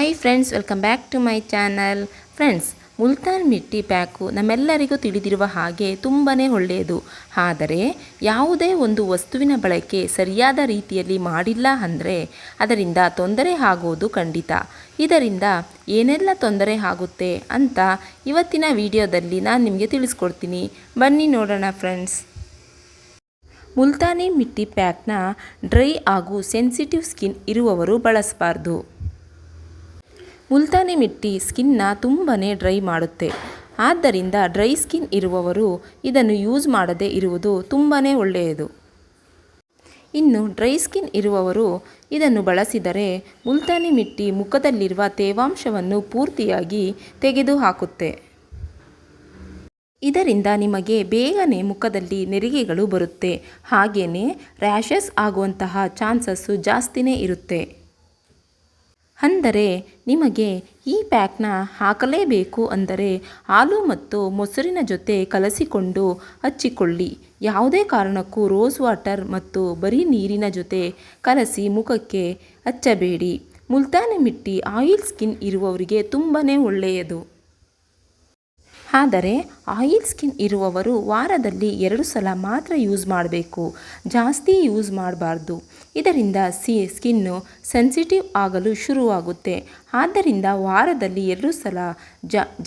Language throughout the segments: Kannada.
Hi friends welcome back to my channel friends Multan mitti pack ನಮ್ಮೆಲ್ಲರಿಗೂ ತಿಳಿದಿರುವ ಹಾಗೆ ತುಂಬಾ ಒಳ್ಳೆಯದು. ಆದರೆ ಯಾವುದೇ ಒಂದು ವಸ್ತುವಿನ ಬಳಕೆ ಸರಿಯಾದ ರೀತಿಯಲ್ಲಿ ಮಾಡಿಲ್ಲ ಅಂದರೆ ಅದರಿಂದ ತೊಂದರೆ ಆಗೋದು ಖಂಡಿತ. ಇದರಿಂದ ಏನೆಲ್ಲ ತೊಂದರೆ ಆಗುತ್ತೆ ಅಂತ ಇವತ್ತಿನ ವಿಡಿಯೋದಲ್ಲಿ ನಾನು ನಿಮಗೆ ತಿಳಿಸ್ಕೊಡ್ತೀನಿ. ಬನ್ನಿ ನೋಡೋಣ ಫ್ರೆಂಡ್ಸ್ ಮುಲ್ತಾನಿ ಮಿಟ್ಟಿ ಪ್ಯಾಕ್ನ ಡ್ರೈ ಹಾಗೂ ಸೆನ್ಸಿಟಿವ್ ಸ್ಕಿನ್ ಇರುವವರು ಬಳಸಬಾರ್ದು. ಮುಲ್ತಾನಿ ಮಿಟ್ಟಿ ಸ್ಕಿನ್ನ ತುಂಬಾ ಡ್ರೈ ಮಾಡುತ್ತೆ. ಆದ್ದರಿಂದ ಡ್ರೈ ಸ್ಕಿನ್ ಇರುವವರು ಇದನ್ನು ಯೂಸ್ ಮಾಡದೇ ಇರುವುದು ತುಂಬಾ ಒಳ್ಳೆಯದು. ಇನ್ನು ಡ್ರೈ ಸ್ಕಿನ್ ಇರುವವರು ಇದನ್ನು ಬಳಸಿದರೆ ಮುಲ್ತಾನಿ ಮಿಟ್ಟಿ ಮುಖದಲ್ಲಿರುವ ತೇವಾಂಶವನ್ನು ಪೂರ್ತಿಯಾಗಿ ತೆಗೆದುಹಾಕುತ್ತೆ. ಇದರಿಂದ ನಿಮಗೆ ಬೇಗನೆ ಮುಖದಲ್ಲಿ ನೆರಿಗೆಗಳು ಬರುತ್ತೆ. ಹಾಗೆಯೇ ರ್ಯಾಷಸ್ ಆಗುವಂತಹ ಚಾನ್ಸಸ್ಸು ಜಾಸ್ತಿನೇ ಇರುತ್ತೆ. ಅಂದರೆ ನಿಮಗೆ ಈ ಪ್ಯಾಕ್ನ ಹಾಕಲೇಬೇಕು ಅಂದರೆ ಹಾಲು ಮತ್ತು ಮೊಸರಿನ ಜೊತೆ ಕಲಸಿಕೊಂಡು ಹಚ್ಚಿಕೊಳ್ಳಿ. ಯಾವುದೇ ಕಾರಣಕ್ಕೂ ರೋಸ್ ವಾಟರ್ ಮತ್ತು ಬರೀ ನೀರಿನ ಜೊತೆ ಕಲಸಿ ಮುಖಕ್ಕೆ ಹಚ್ಚಬೇಡಿ. ಮುಲ್ತಾನಿ ಮಿಟ್ಟಿ ಆಯಿಲ್ ಸ್ಕಿನ್ ಇರುವವರಿಗೆ ತುಂಬಾ ಒಳ್ಳೆಯದು. ಆದರೆ ಆಯಿಲ್ ಸ್ಕಿನ್ ಇರುವವರು ವಾರದಲ್ಲಿ ಎರಡು ಸಲ ಮಾತ್ರ ಯೂಸ್ ಮಾಡಬೇಕು. ಜಾಸ್ತಿ ಯೂಸ್ ಮಾಡಬಾರ್ದು. ಇದರಿಂದ ಸಿ ಸ್ಕಿನ್ನು ಸೆನ್ಸಿಟಿವ್ ಆಗಲು ಶುರುವಾಗುತ್ತೆ. ಆದ್ದರಿಂದ ವಾರದಲ್ಲಿ ಎರಡು ಸಲ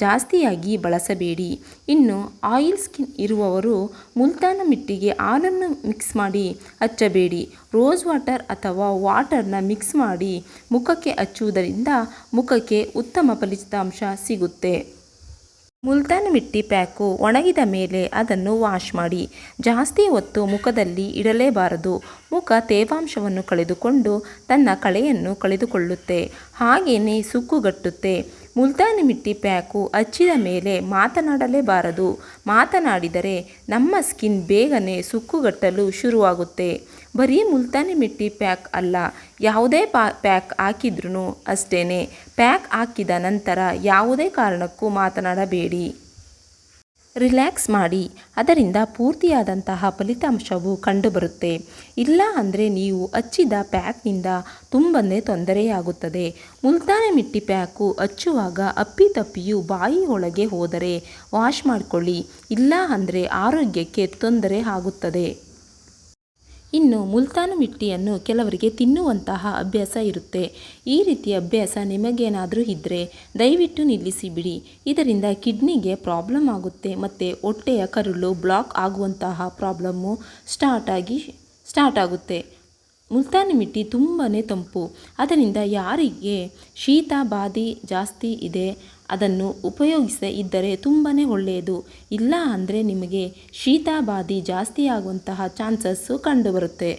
ಜಾಸ್ತಿಯಾಗಿ ಬಳಸಬೇಡಿ. ಇನ್ನು ಆಯಿಲ್ ಸ್ಕಿನ್ ಇರುವವರು ಮುಲ್ತಾನ ಮಿಟ್ಟಿಗೆ ಹಾಲನ್ನು ಮಿಕ್ಸ್ ಮಾಡಿ ಹಚ್ಚಬೇಡಿ. ರೋಸ್ ವಾಟರ್ ಅಥವಾ ವಾಟರ್ನ ಮಿಕ್ಸ್ ಮಾಡಿ ಮುಖಕ್ಕೆ ಹಚ್ಚುವುದರಿಂದ ಮುಖಕ್ಕೆ ಉತ್ತಮ ಫಲಿತಾಂಶ ಸಿಗುತ್ತೆ. ಮುಲ್ತಾನ್ ಮಿಟ್ಟಿ ಪ್ಯಾಕು ಒಣಗಿದ ಮೇಲೆ ಅದನ್ನು ವಾಶ್ ಮಾಡಿ. ಜಾಸ್ತಿ ಹೊತ್ತು ಮುಖದಲ್ಲಿ ಇಡಲೇಬಾರದು. ಮುಖ ತೇವಾಂಶವನ್ನು ಕಳೆದುಕೊಂಡು ತನ್ನ ಕಳೆಯನ್ನು ಕಳೆದುಕೊಳ್ಳುತ್ತೆ. ಹಾಗೆಯೇ ಸುಕ್ಕುಗಟ್ಟುತ್ತೆ. ಮುಲ್ತಾನಿ ಮಿಟ್ಟಿ ಪ್ಯಾಕು ಹಚ್ಚಿದ ಮೇಲೆ ಮಾತನಾಡಲೇಬಾರದು. ಮಾತನಾಡಿದರೆ ನಮ್ಮ ಸ್ಕಿನ್ ಬೇಗನೆ ಸುಕ್ಕುಗಟ್ಟಲು ಶುರುವಾಗುತ್ತೆ. ಬರೀ ಮುಲ್ತಾನಿ ಮಿಟ್ಟಿ ಪ್ಯಾಕ್ ಅಲ್ಲ, ಯಾವುದೇ ಪಾ ಪ್ಯಾಕ್ ಹಾಕಿದ್ರೂ ಅಷ್ಟೇ ಪ್ಯಾಕ್ ಹಾಕಿದ ನಂತರ ಯಾವುದೇ ಕಾರಣಕ್ಕೂ ಮಾತನಾಡಬೇಡಿ. ರಿಲ್ಯಾಕ್ಸ್ ಮಾಡಿ. ಅದರಿಂದ ಪೂರ್ತಿಯಾದಂತಹ ಫಲಿತಾಂಶವು ಕಂಡುಬರುತ್ತೆ. ಇಲ್ಲ ಅಂದರೆ ನೀವು ಹಚ್ಚಿದ ಪ್ಯಾಕ್ನಿಂದ ತುಂಬನೇ ತೊಂದರೆಯಾಗುತ್ತದೆ. ಮುಲ್ತಾನೆ ಮಿಟ್ಟಿ ಪ್ಯಾಕು ಹಚ್ಚುವಾಗ ಅಪ್ಪಿತಪ್ಪಿಯು ಬಾಯಿ ಒಳಗೆ ಹೋದರೆ ವಾಶ್ ಮಾಡಿಕೊಳ್ಳಿ. ಇಲ್ಲ ಅಂದರೆ ಆರೋಗ್ಯಕ್ಕೆ ತೊಂದರೆ ಆಗುತ್ತದೆ. ಇನ್ನು ಮುಲ್ತಾನು ಮಿಟ್ಟಿಯನ್ನು ಕೆಲವರಿಗೆ ತಿನ್ನುವಂತಹ ಅಭ್ಯಾಸ ಇರುತ್ತೆ. ಈ ರೀತಿಯ ಅಭ್ಯಾಸ ನಿಮಗೇನಾದರೂ ಇದ್ದರೆ ದಯವಿಟ್ಟು ನಿಲ್ಲಿಸಿ ಬಿಡಿ. ಇದರಿಂದ ಕಿಡ್ನಿಗೆ ಪ್ರಾಬ್ಲಮ್ ಆಗುತ್ತೆ ಮತ್ತು ಹೊಟ್ಟೆಯ ಕರುಳು ಬ್ಲಾಕ್ ಆಗುವಂತಹ ಪ್ರಾಬ್ಲಮ್ಮು ಸ್ಟಾರ್ಟ್ ಆಗಿ ಸ್ಟಾರ್ಟ್ ಆಗುತ್ತೆ. ಮುಲ್ತಾನಿ ಮಿಟ್ಟಿ ತುಂಬಾ ತಂಪು. ಅದರಿಂದ ಯಾರಿಗೆ ಶೀತ, ಬಾಧಿ ಜಾಸ್ತಿ ಇದೆ ಅದನ್ನು ಉಪಯೋಗಿಸದೇ ಇದ್ದರೆ ತುಂಬಾ ಒಳ್ಳೆಯದು. ಇಲ್ಲ ಅಂದರೆ ನಿಮಗೆ ಶೀತ ಬಾಧಿ ಚಾನ್ಸಸ್ಸು ಕಂಡುಬರುತ್ತೆ.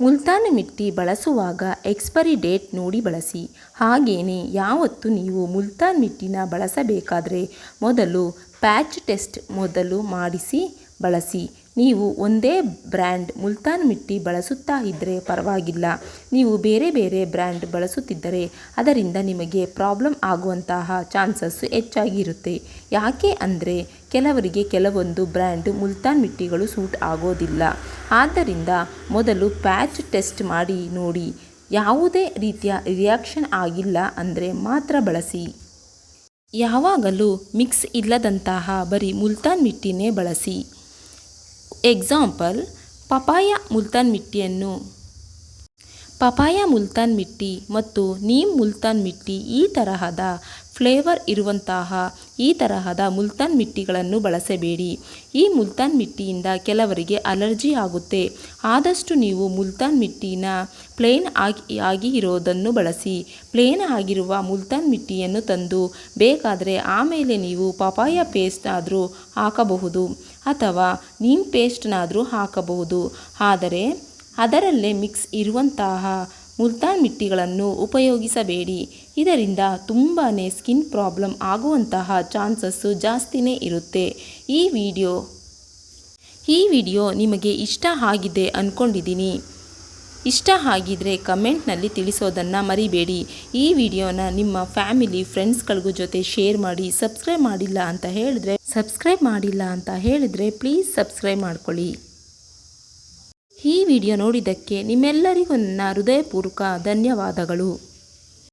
ಮುಲ್ತಾನಿ ಮಿಟ್ಟಿ ಬಳಸುವಾಗ ಎಕ್ಸ್ಪೈರಿ ಡೇಟ್ ನೋಡಿ ಬಳಸಿ. ಹಾಗೆಯೇ ಯಾವತ್ತು ನೀವು ಮುಲ್ತಾನ್ ಮಿಟ್ಟಿನ ಬಳಸಬೇಕಾದರೆ ಮೊದಲು ಪ್ಯಾಚ್ ಟೆಸ್ಟ್ ಮೊದಲು ಮಾಡಿಸಿ ಬಳಸಿ. ನೀವು ಒಂದೇ ಬ್ರ್ಯಾಂಡ್ ಮುಲ್ತಾನ್ ಮಿಟ್ಟಿ ಬಳಸುತ್ತಾ ಇದ್ದರೆ ಪರವಾಗಿಲ್ಲ. ನೀವು ಬೇರೆ ಬೇರೆ ಬ್ರ್ಯಾಂಡ್ ಬಳಸುತ್ತಿದ್ದರೆ ಅದರಿಂದ ನಿಮಗೆ ಪ್ರಾಬ್ಲಮ್ ಆಗುವಂತಹ ಚಾನ್ಸಸ್ಸು ಹೆಚ್ಚಾಗಿರುತ್ತೆ. ಯಾಕೆ ಅಂದರೆ ಕೆಲವರಿಗೆ ಕೆಲವೊಂದು ಬ್ರ್ಯಾಂಡ್ ಮುಲ್ತಾನ್ ಮಿಟ್ಟಿಗಳು ಸೂಟ್ ಆಗೋದಿಲ್ಲ. ಆದ್ದರಿಂದ ಮೊದಲು ಪ್ಯಾಚ್ ಟೆಸ್ಟ್ ಮಾಡಿ ನೋಡಿ. ಯಾವುದೇ ರೀತಿಯ ರಿಯಾಕ್ಷನ್ ಆಗಿಲ್ಲ ಅಂದರೆ ಮಾತ್ರ ಬಳಸಿ. ಯಾವಾಗಲೂ ಮಿಕ್ಸ್ ಇಲ್ಲದಂತಹ ಬರೀ ಮುಲ್ತಾನ್ ಮಿಟ್ಟಿನೇ ಬಳಸಿ. ಎಕ್ಸಾಂಪಲ್ ಪಪಾಯ ಮುಲ್ತಾನ್ ಮಿಟ್ಟಿಯನ್ನು ಪಪಾಯ ಮುಲ್ತಾನ್ ಮಿಟ್ಟಿ ಮತ್ತು ನೀಮ್ ಮುಲ್ತಾನ್ ಮಿಟ್ಟಿ ಈ ತರಹದ ಫ್ಲೇವರ್ ಇರುವಂತಹ ಈ ತರಹದ ಮುಲ್ತಾನ್ ಮಿಟ್ಟಿಗಳನ್ನು ಬಳಸಬೇಡಿ. ಈ ಮುಲ್ತಾನ್ ಮಿಟ್ಟಿಯಿಂದ ಕೆಲವರಿಗೆ ಅಲರ್ಜಿ ಆಗುತ್ತೆ. ಆದಷ್ಟು ನೀವು ಮುಲ್ತಾನ್ ಮಿಟ್ಟಿನ ಪ್ಲೇನ್ ಆಗಿ ಆಗಿ ಇರೋದನ್ನು ಬಳಸಿ. ಪ್ಲೇನ್ ಆಗಿರುವ ಮುಲ್ತಾನ್ ಮಿಟ್ಟಿಯನ್ನು ತಂದು, ಬೇಕಾದರೆ ಆಮೇಲೆ ನೀವು ಪಪಾಯ ಪೇಸ್ಟ್ ಆದರೂ ಹಾಕಬಹುದು. ಅಥವಾ ನೀಮ್ ಪೇಸ್ಟ್ನಾದರೂ ಹಾಕಬಹುದು. ಆದರೆ ಅದರಲ್ಲೇ ಮಿಕ್ಸ್ ಇರುವಂತಹ ಮುಲ್ತಾನ್ ಮಿಟ್ಟಿಗಳನ್ನು ಉಪಯೋಗಿಸಬೇಡಿ. ಇದರಿಂದ ತುಂಬಾ ಸ್ಕಿನ್ ಪ್ರಾಬ್ಲಮ್ ಆಗುವಂತಹ ಚಾನ್ಸಸ್ಸು ಜಾಸ್ತಿನೇ ಇರುತ್ತೆ. ಈ ವಿಡಿಯೋ ಈ ವಿಡಿಯೋ ನಿಮಗೆ ಇಷ್ಟ ಆಗಿದೆ ಅಂದ್ಕೊಂಡಿದ್ದೀನಿ ಇಷ್ಟ ಆಗಿದ್ರೆ ಕಮೆಂಟ್ನಲ್ಲಿ ತಿಳಿಸೋದನ್ನು ಮರಿಬೇಡಿ. ಈ ವಿಡಿಯೋನ ನಿಮ್ಮ ಫ್ಯಾಮಿಲಿ, ಫ್ರೆಂಡ್ಸ್ಗಳಿಗೂ ಜೊತೆ ಶೇರ್ ಮಾಡಿ, ಸಬ್ಸ್ಕ್ರೈಬ್ ಮಾಡಿಲ್ಲ ಅಂತ ಹೇಳಿದ್ರೆ, ಸಬ್ಸ್ಕ್ರೈಬ್ ಮಾಡಿಲ್ಲ ಅಂತ ಹೇಳಿದರೆ ಪ್ಲೀಸ್ ಸಬ್ಸ್ಕ್ರೈಬ್ ಮಾಡ್ಕೊಳ್ಳಿ. ಈ ವಿಡಿಯೋ ನೋಡಿದ್ದಕ್ಕೆ ನಿಮ್ಮೆಲ್ಲರಿಗೂ ನನ್ನ ಹೃದಯಪೂರ್ವಕ ಧನ್ಯವಾದಗಳು.